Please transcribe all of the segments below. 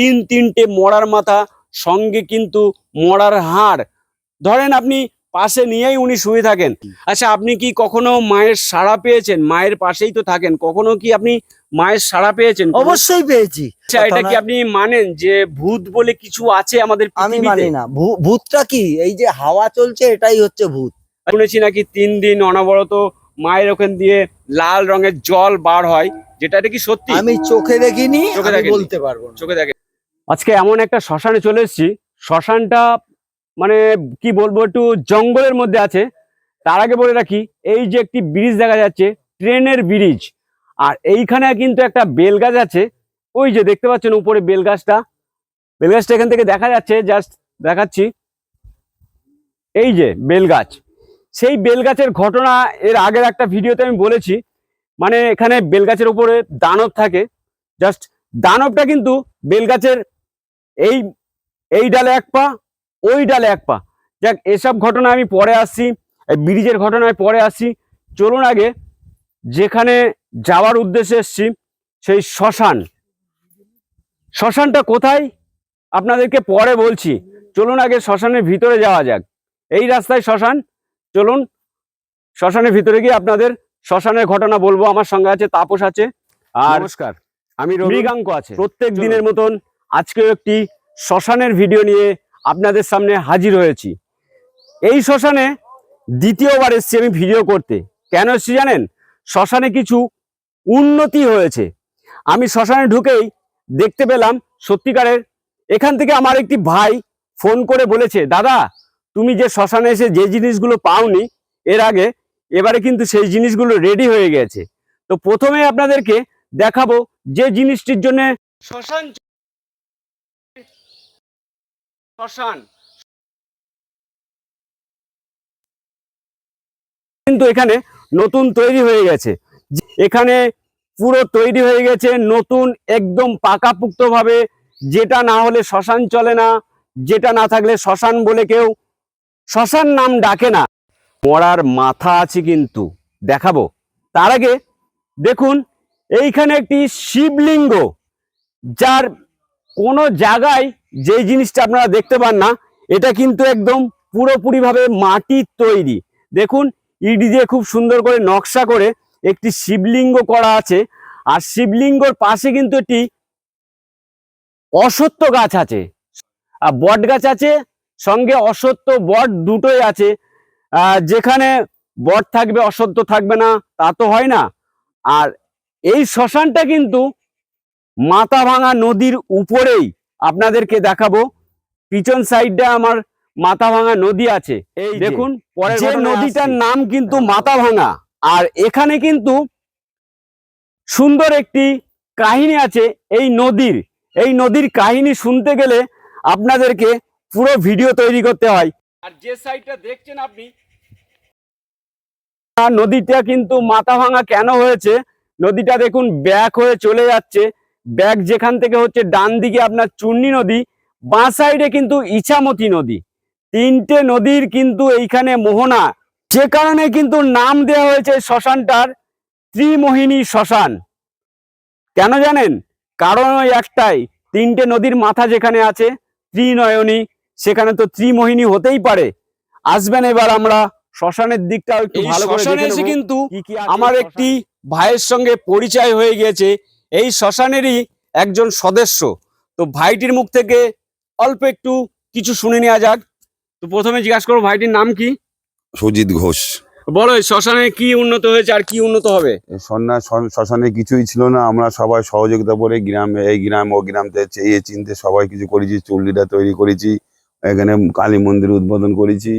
তিন তিনটে মরার মাথা সঙ্গে কিন্তু মরার হাড়। ধরেন আপনি পাশে নিয়েই উনি শুয়ে থাকেন। আচ্ছা আপনি কি কখনো মায়ের সাড়া পেয়েছেন? মায়ের পাশেই তো থাকেন। কখনো কি আপনি মায়ের সাড়া পেয়েছেন? অবশ্যই পেয়েছি। আচ্ছা এটা কি আপনি মানেন যে ভূত বলে কিছু আছে আমাদের আমি মানি না। ভূতটা কি? এই যে হাওয়া চলছে এটাই হচ্ছে ভূত। শুনেছি নাকি তিন দিন অনবরত মায়ের ওখান দিয়ে লাল রঙের জল বার হয়। যেটা এটা কি সত্যি? আমি চোখে দেখিনি চোখে? বলতে পারব চোখে দেখে আজকে এমন একটা শ্মশানে চলে এসেছি। শ্মশানটা মানে কি বলব, একটু জঙ্গলের মধ্যে আছে। তার আগে বলে রাখি, এই যে একটি ব্রিজ দেখা যাচ্ছে, ট্রেনের ব্রিজ আর এইখানে কিন্তু একটা বেল গাছ আছে। ওই যে দেখতে পাচ্ছেন উপরে বেল গাছটা বেল গাছটা এখান থেকে দেখা যাচ্ছে জাস্ট দেখাচ্ছি। এই যে বেল গাছ সেই বেল গাছের ঘটনা এর আগের একটা ভিডিওতে আমি বলেছি। মানে এখানে বেল গাছের উপরে দানব থাকে। জাস্ট দানবটা কিন্তু বেলগাছের এই এই ডালে এক পা ওই ডালে এক পা। যাক এসব ঘটনা আমি পরে আসছি এই ব্রিজের ঘটনায় পরে আসছি। চলুন আগে যেখানে যাওয়ার উদ্দেশ্যে এসছি সেই শ্মশান। শ্মশানটা কোথায়? আপনাদেরকে পরে বলছি। চলুন আগে শ্মশানের ভিতরে যাওয়া যাক। এই রাস্তায় শ্মশান। চলুন শ্মশানের ভিতরে গিয়ে আপনাদের শ্মশানের ঘটনা বলব। আমার সঙ্গে আছে তাপস আছে। আর নমস্কার আমি মৃগাঙ্ক আছে। প্রত্যেক দিনের মতন আজকেও একটি শ্মশানের ভিডিও নিয়ে আপনাদের সামনে হাজির হয়েছি। এই শ্মশানে দ্বিতীয়বার এসছি আমি ভিডিও করতে। কেন এসেছি জানেন? শ্মশানে কিছু উন্নতি হয়েছে। আমি শ্মশানে ঢুকেই দেখতে পেলাম সত্যিকারের এখান থেকে আমার একটি ভাই ফোন করে বলেছে, দাদা, তুমি যে শ্মশানে এসে যে জিনিসগুলো পাওনি, এর আগে এবারে কিন্তু সেই জিনিসগুলো রেডি হয়ে গেছে। তো প্রথমে আপনাদেরকে দেখাবো যে জিনিসটির জন্য শ্মশান শ্মশান কিন্তু এখানে নতুন তৈরি হয়ে গেছে। এখানে পুরো তৈরি হয়ে গেছে নতুন, একদম পাকাপুক্ত ভাবে যেটা না হলে শ্মশান চলে না, যেটা না থাকলে শ্মশান বলে কেউ শ্মশান নাম ডাকে না। মরার মাথা আছে কিন্তু, দেখাবো। তার আগে দেখুন, এইখানে একটি শিবলিঙ্গ, যার কোনো জায়গায় যে জিনিসটা আপনারা দেখতে পান না, এটা কিন্তু একদম পুরোপুরিভাবে মাটির তৈরি। দেখুন ইডি দিয়ে খুব সুন্দর করে নকশা করে একটি শিবলিঙ্গ করা আছে। আর শিবলিঙ্গর পাশে কিন্তু একটি অসত্য গাছ আছে। আর বট গাছ আছে, সঙ্গে অসত্য বট দুটোই আছে। যেখানে বট থাকবে, অসত্য থাকবে না, তা তো হয় না। আর এই শ্মশানটা কিন্তু মাথা ভাঙা নদীর উপরেই আপনাদেরকে দেখাবো। পিছন সাইডটা আমার মাথা ভাঙা নদী আছে। এই দেখুন যে নদীটার নাম কিন্তু মাথা ভাঙা আর এখানে কিন্তু সুন্দর একটি কাহিনী আছে এই নদীর। এই নদীর কাহিনী শুনতে গেলে আপনাদেরকে পুরো ভিডিও তৈরি করতে হয়। আর যে সাইডটা দেখছেন আপনি নদীটা কিন্তু মাথা ভাঙা কেন হয়েছে? নদীটা দেখুন ব্যাক হয়ে চলে যাচ্ছে। ব্যাক যেখান থেকে হচ্ছে ডান দিকে আপনার চূর্ণী নদী বাঁ সাইডে কিন্তু ইছামতি নদী। তিনটে নদীর কিন্তু এইখানে মোহনা। যে কারণে কিন্তু নাম দেওয়া হয়েছে শ্মশানটার ত্রিমোহিনী শ্মশান। কেন জানেন? কারণ ওই একটাই তিনটে নদীর মাথা যেখানে আছে ত্রিনয়নী সেখানে তো ত্রিমোহিনী হতেই পারে। আসবেন এবার আমরা শ্মশানের দিকটা একটু ভালো করে কিন্তু আমার একটি ভাইয়ের সঙ্গে পরিচয় হয়ে গিয়েছে। এই শ্মশানেরই একজন সদস্য। তো ভাইটির মুখ থেকে অল্প একটু কিছু শুনে নেওয়া যাক। তো প্রথমে জিজ্ঞাসা করব ভাইটির নাম কি? সুজিত ঘোষ। বলো শ্মশানে কি উন্নত হয়েছে আর কি উন্নত হবে? শ্মশানে কিছুই ছিল না। আমরা সবাই সহযোগিতা করে গ্রামে এই গ্রাম ও গ্রাম চেয়ে চিনতে সবাই কিছু করেছি। চুল্লিটা তৈরি করেছি। এখানে কালী মন্দির উদ্বোধন করেছি।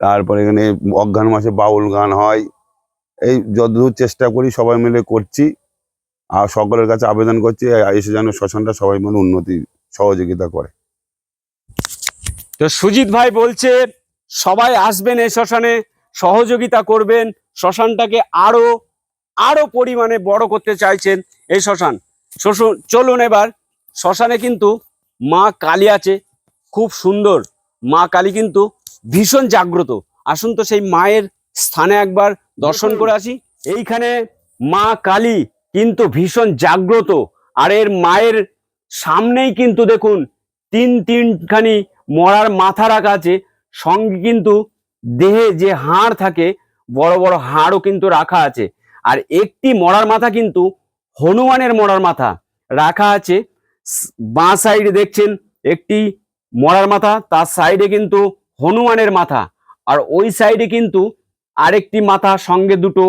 তারপরে এখানে অজ্ঞান মাসে বাউল গান হয়। এই যতদূর চেষ্টা করি সবাই মিলে করছি। আর সকলের কাছে আবেদন করছি এসে যেন শ্মশানটা সবাই মিলে উন্নতি সহযোগিতা করে। তো সুজিত ভাই বলছে সবাই আসবেন এই শ্মশানে সহযোগিতা করবেন শ্মশানটাকে আরও আরও পরিমাণে বড় করতে চাইছেন এই শ্মশান। শোষণ- চলুন এবার শ্মশানে কিন্তু মা কালী আছে খুব সুন্দর। মা কালী কিন্তু ভীষণ জাগ্রত। আসুন তো সেই মায়ের স্থানে একবার দর্শন করে আসি। এইখানে মা কালী কিন্তু ভীষণ জাগ্রত। আর এর মায়ের সামনেই কিন্তু দেখুন, তিন তিনখানি মরার মাথা রাখা আছে। সঙ্গে কিন্তু দেহে যে হাড় থাকে, বড় বড় হাড়ও কিন্তু রাখা আছে। আর একটি মরার মাথা কিন্তু হনুমানের মরার মাথা রাখা আছে। বাঁ সাইডে দেখছেন, একটি মরার মাথা, তার সাইডে কিন্তু হনুমানের মাথা। আর ওই সাইডে কিন্তু আরেকটি মাথা, সঙ্গে দুটো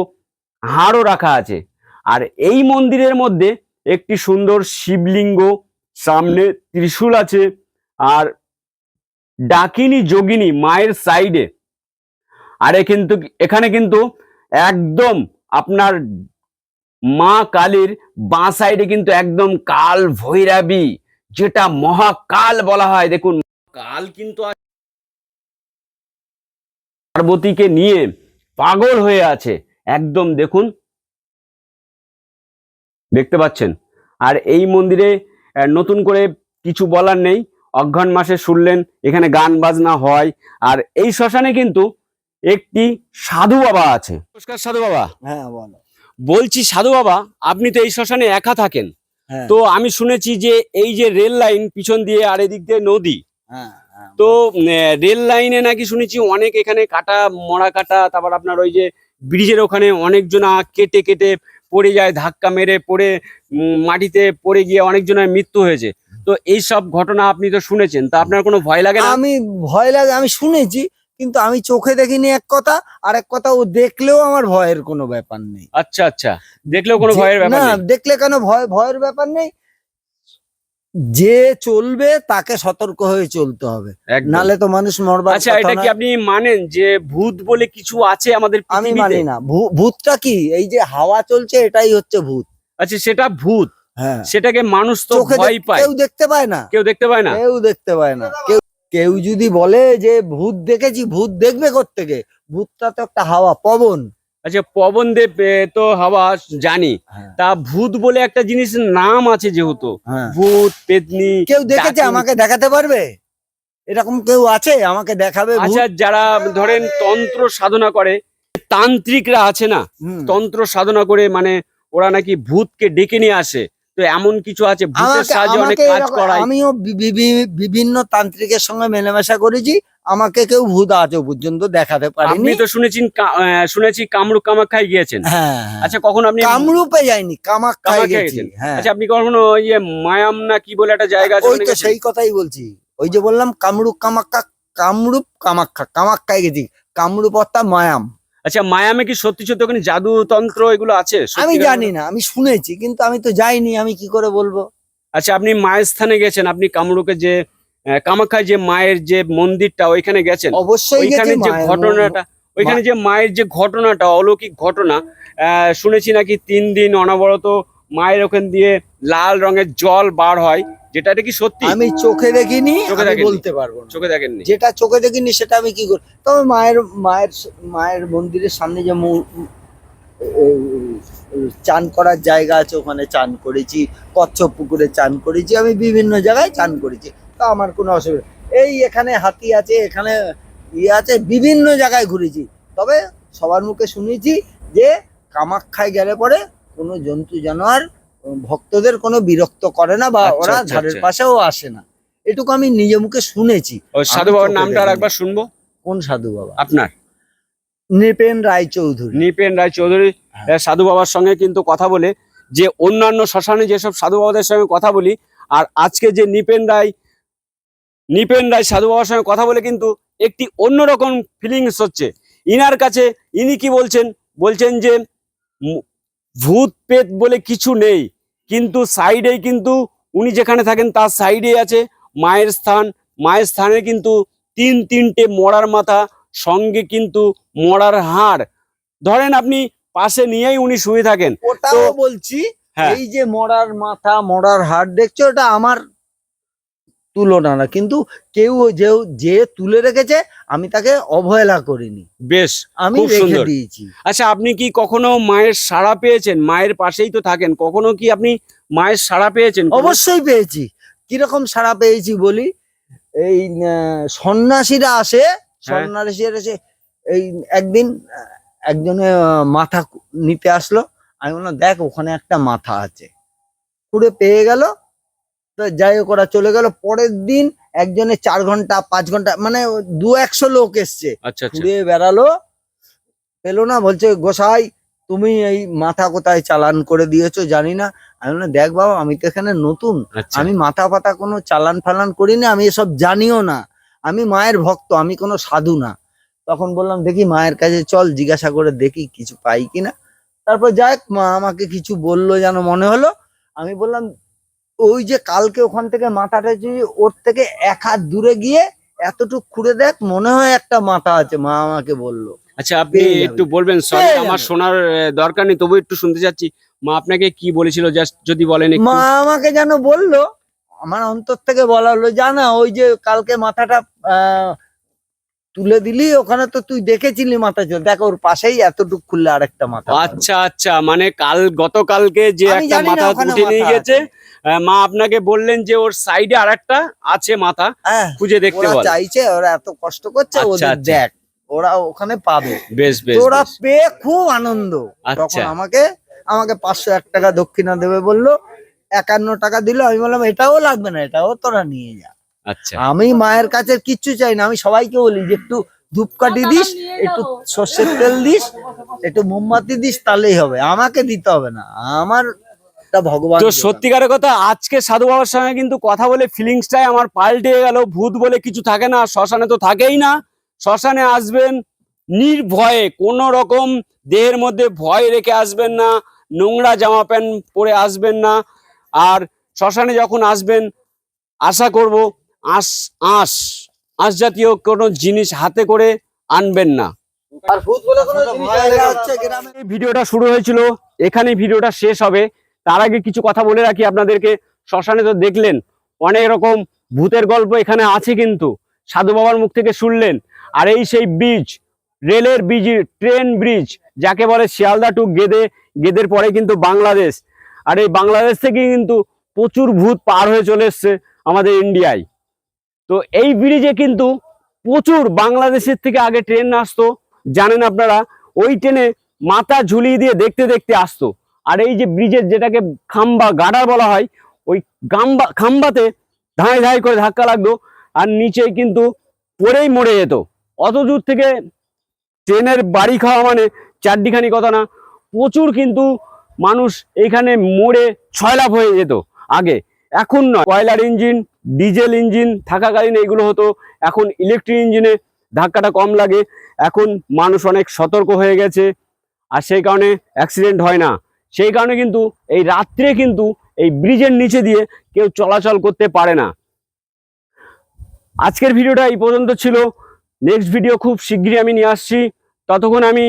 হাড়ও রাখা আছে। আর এই মন্দিরের মধ্যে একটি সুন্দর শিবলিঙ্গ, সামনে ত্রিশূল আছে আর ডাকিনী যোগিনী মায়ের সাইডে। আরে কিন্তু এখানে কিন্তু একদম আপনার মা কালীর বাঁ সাইডে কিন্তু একদম কাল ভৈরাবী, যেটা মহাকাল বলা হয়। দেখুন, কাল কিন্তু পার্বতীকে নিয়ে পাগল হয়ে আছে। একদম দেখুন দেখতে পাচ্ছেন। আর এই মন্দিরে নতুন করে কিছু বলার নেই। অঘ্রাণ মাসে শুনলেন এখানে গান বাজনা হয়। আর এই শ্মশানে কিন্তু একটি সাধু বাবা আছে। নমস্কার সাধু বাবা। হ্যাঁ বলছি সাধু বাবা আপনি তো এই শ্মশানে একা থাকেন। হ্যাঁ। তো আমি শুনেছি যে এই যে রেল লাইন পিছন দিয়ে আর এদিক দিয়ে নদী হ্যাঁ হ্যাঁ তো রেল লাইনে নাকি শুনেছি অনেক এখানে কাটা মরা কাটা তারপর আপনার ওই যে ব্রিজের ওখানে অনেকজনা কেটে কেটে পড়ে যায় ধাক্কা মেরে পড়ে মাটিতে পড়ে গিয়ে অনেকজনের মৃত্যু হয়েছে। তো এই সব ঘটনা আপনি তো শুনেছেন তা আপনার কোনো ভয় লাগে না? আমি ভয় লাগে আমি শুনেছি কিন্তু আমি চোখে দেখিনি এক কথা আর এক কথা ও দেখলেও আমার ভয়ের কোনো ব্যাপার নেই। আচ্ছা আচ্ছা দেখলেও কোনো ভয়ের ব্যাপার না দেখলে কেন ভয় ভয়ের ব্যাপার নেই? যে চলবে তাকে সতর্ক হয়ে চলতে হবে। নালে তো মানুষ মরবার আচ্ছা এটা কি আপনি মানেন যে ভূত বলে কিছু আছে আমাদের আমি মানি না। ভূতটা কি? এই যে হাওয়া চলছে এটাই হচ্ছে ভূত। আচ্ছা সেটা ভূত। হ্যাঁ। সেটাকে মানুষ তো ভয় পায়। কেউ দেখতে পায় না। কেউ দেখতে পায় না? কেউ দেখতে পায় না। কেউ কেউ যদি বলে যে ভূত দেখেছি ভূত দেখবে থেকে ভূতটা তো একটা হাওয়া পবন। আচ্ছা পবন দেব তো হাওয়া জানি। হ্যাঁ। তা ভূত বলে একটা জিনিস নাম আছে যেহেতু। হ্যাঁ। ভূত পেতনি কেউ দেখেছে আমাকে দেখাতে পারবে? এরকম কেউ আছে? আমাকে দেখাবে? আচ্ছা যারা ধরেন তন্ত্র সাধনা করে তান্ত্রিকরা আছে না? তন্ত্র সাধনা করে মানে ওরা নাকি ভূতকে ডেকে নিয়ে আসে। তো এমন কিছু আছে? ভূতের সাহায্যে অনেক কাজ করায়। আমিও বিভিন্ন তান্ত্রিকের সঙ্গে মেলামেশা করেছি। আমাকে কেউ ভূত আজও পর্যন্ত দেখাতে আপনি পারেনি তো শুনেছেন শুনেছি কামরূপ কামাখ্যায় গিয়েছেন। হ্যাঁ হ্যাঁ। আচ্ছা কখন আপনি কামরূপে যাইনি কামাখ্যায় গেছি। গেছেন। হ্যাঁ। আচ্ছা আপনি কখনো ইয়ে মায়াম না কি বলে একটা জায়গা আছে ওই তো সেই কথাই বলছি। ওই যে বললাম কামরূপ কামাখ্যা কামরূপ কামাখ্যা কামাখ্যায় গেছি। কামরূপ অর্থাৎ মায়াম। আচ্ছা মায়ামে কি সত্যি সত্যি ওখানে জাদু তন্ত্র এগুলো আছে? আমি জানি না আমি শুনেছি কিন্তু আমি তো যাইনি আমি কি করে বলব? আচ্ছা আপনি মায়ের স্থানে গেছেন আপনি কামরূপে যে আহ, কামাখ্যায় যে মায়ের যে মন্দিরটা ওইখানে গেছেন? অবশ্যই ওইখানে যে ঘটনাটা ওইখানে যে মায়ের যে ঘটনাটা অলৌকিক ঘটনা আহ, শুনেছি নাকি তিন দিন অনবরত মায়ের ওখান দিয়ে লাল রঙের জল বার হয়। যেটা এটা কি সত্যি? আমি চোখে দেখিনি চোখে বলতে পারব না। চোখে দেখেননি? যেটা চোখে দেখিনি সেটা আমি কি করি? তবে মায়ের মায়ের মায়ের মন্দিরের সামনে যে চান করার জায়গা আছে ওখানে চান করেছি কচ্ছপ পুকুরে চান করেছি আমি বিভিন্ন জায়গায় চান করেছি। তা আমার কোনো অসুবিধা এই এখানে হাতি আছে এখানে ইয়ে আছে বিভিন্ন জায়গায় ঘুরেছি। তবে সবার মুখে শুনেছি যে কামাখ্যায় গেলে পরে কোনো জন্তু জানোয়ার ভক্তদের কোনো বিরক্ত করে না বা আচ্ছা, ওরা আচ্ছা, ঝাড়ের আচ্ছা। পাশেও আসে না। এটুকু আমি নিজে মুখে শুনেছি। সাধু বাবার নামটা আর একবার শুনব? কোন সাধু বাবা? আপনার? নৃপেন রায়চৌধুরী। নিপেন রায় চৌধুরী হ্যাঁ। সাধু বাবার সঙ্গে কিন্তু কথা বলে যে অন্যান্য শ্মশানে যেসব সাধু বাবাদের সঙ্গে কথা বলি আর আজকে যে নিপেন রায় নিপেন রায় সাধু বাবার সঙ্গে কথা বলে কিন্তু একটি অন্যরকম ফিলিংস হচ্ছে। ইনার কাছে ইনি কি বলছেন? বলছেন যে ভূত পেত বলে কিছু নেই। কিন্তু সাইডেই কিন্তু উনি যেখানে থাকেন তার সাইডেই আছে মায়ের স্থান। মায়ের স্থানে কিন্তু তিন তিনটে মরার মাথা সঙ্গে কিন্তু মরার হাড়। ধরেন আপনি পাশে নিয়েই উনি শুয়ে থাকেন। ওটাও বলছি হ্যাঁ। এই যে মরার মাথা মরার হাড় দেখছ এটা আমার তুলনা না। কিন্তু কেউ যে যে তুলে রেখেছে আমি তাকে অবহেলা করিনি। বেশ আমি রেখে দিয়েছি। আচ্ছা আপনি কি কখনো মায়ের সাড়া পেয়েছেন? মায়ের পাশেই তো থাকেন। কখনো কি আপনি মায়ের সাড়া পেয়েছেন অবশ্যই পেয়েছি। কীরকম সাড়া পেয়েছি বলি? এই সন্ন্যাসীরা আসে সন্ন্যাসীরা এসে এই একদিন একজনে মাথা নিতে আসলো। আমি বললাম দেখ ওখানে একটা মাথা আছে। খুঁড়ে পেয়ে গেল। যাই হোক ওরা চলে গেল। পরের দিন একজনে চার ঘণ্টা পাঁচ ঘণ্টা মানে দু একশো লোক এসছে। আচ্ছা আচ্ছা। ঘুরে বেড়ালো। পেল না বলছে গোসাই তুমি এই মাথা কোথায় চালান করে দিয়েছ জানি না। আমি বললাম দেখ বাবা আমি তো এখানে নতুন। আচ্ছা। আমি মাথা পাতা কোনো চালান ফালান করি না আমি এসব জানিও না। আমি মায়ের ভক্ত আমি কোনো সাধু না। তখন বললাম দেখি মায়ের কাছে চল জিজ্ঞাসা করে দেখি কিছু পাই কিনা। তারপর যাক মা আমাকে কিছু বলল যেন মনে হলো। আমি বললাম ওই যে কালকে ওখান থেকে মাথাটা যে ওর থেকে এক হাত দূরে গিয়ে এতটুক খুঁড়ে দেখ মনে হয় একটা মাথা আছে মা আমাকে বলল। আচ্ছা আপনি একটু বলবেন সরি আমার শোনার দরকার নেই তবু একটু শুনতে চাচ্ছি। মা আপনাকে কি বলেছিল জাস্ট যদি বলেন মা আমাকে যেন বলল আমার অন্তর থেকে বলা হলো জানা ওই যে কালকে মাথাটা আহ, তুলে দিলি ওখানে তো তুই দেখেছিলি মাথা চল। দেখ ওর পাশেই এতটুক খুললে আরেকটা মাথা আচ্ছা আচ্ছা মানে কাল গতকালকে যে একটা মাথা উঠে নিয়ে গেছে। মা আপনাকে বললেন যে ওর সাইডে আরেকটা আছে মাথা। হ্যাঁ খুঁজে দেখতে বল। চাইছে ওরা এত কষ্ট করছে আচ্ছা, ওদের আচ্ছা। দেখ ওরা ওখানে পাবে। বেশ বেশ ওরা। পেয়ে খুব আনন্দ। আচ্ছা। তখন আমাকে আমাকে পাঁচশো এক টাকা দক্ষিণা দেবে বলল একান্ন টাকা দিল। আমি বললাম এটাও লাগবে না এটাও তোরা নিয়ে যা। আচ্ছা। আমি মায়ের কাছে কিচ্ছু চাই না আমি সবাইকে বলি যে একটু ধূপকাঠি দিস একটু সর্ষের তেল দিস একটু মোমবাতি দিস তাহলেই হবে। আমাকে দিতে হবে না আমার তা ভগবান তো সত্যিকারের কথা আজকে সাধু বাবার সঙ্গে কিন্তু কথা বলে ফিলিংসটাই আমার পাল্টে গেল। ভূত বলে কিছু থাকে না শ্মশানে তো থাকেই না। শ্মশানে আসবেন নির্ভয়ে কোনো রকম দেহের মধ্যে ভয় রেখে আসবেন না নোংরা জামা প্যান্ট পরে আসবেন না। আর শ্মশানে যখন আসবেন আশা করব আঁশ আঁশ আঁশ জাতীয় কোনো জিনিস হাতে করে আনবেন না। ভিডিওটা শুরু হয়েছিল এখানে ভিডিওটা শেষ হবে। তার আগে কিছু কথা বলে রাখি আপনাদেরকে শ্মশানে তো দেখলেন অনেক রকম ভূতের গল্প এখানে আছে কিন্তু সাধু বাবার মুখ থেকে শুনলেন। আর এই সেই ব্রিজ রেলের ব্রিজ ট্রেন ব্রিজ যাকে বলে শিয়ালদা টু গেদে গেদের পরে কিন্তু বাংলাদেশ। আর এই বাংলাদেশ থেকে কিন্তু প্রচুর ভূত পার হয়ে চলে এসছে আমাদের ইন্ডিয়ায়। তো এই ব্রিজে কিন্তু প্রচুর বাংলাদেশের থেকে আগে ট্রেন আসতো। জানেন আপনারা, ওই ট্রেনে মাথা ঝুলিয়ে দিয়ে দেখতে দেখতে আসতো। আর এই যে ব্রিজের যেটাকে খাম্বা গাডার বলা হয়, ওই গাম্বা, খাম্বাতে ধাঁই ধাঁই করে ধাক্কা লাগতো আর নিচে কিন্তু পড়েই মরে যেত। অত দূর থেকে ট্রেনের বাড়ি খাওয়া মানে চারটিখানি কথা না, প্রচুর কিন্তু মানুষ এইখানে মরে ছয়লাভ হয়ে যেত আগে। এখন নয়, কয়লার ইঞ্জিন ডিজেল ইঞ্জিন থাকাকালীন এইগুলো হতো। এখন ইলেকট্রিক ইঞ্জিনে ধাক্কাটা কম লাগে। এখন মানুষ অনেক সতর্ক হয়ে গেছে। আর সেই কারণে অ্যাক্সিডেন্ট হয় না। সেই কারণে কিন্তু এই রাত্রে কিন্তু এই ব্রিজের নিচে দিয়ে কেউ চলাচল করতে পারে না। আজকের ভিডিওটা এই পর্যন্ত ছিল। নেক্সট ভিডিও খুব শীঘ্রই আমি নিয়ে আসছি। ততক্ষণ আমি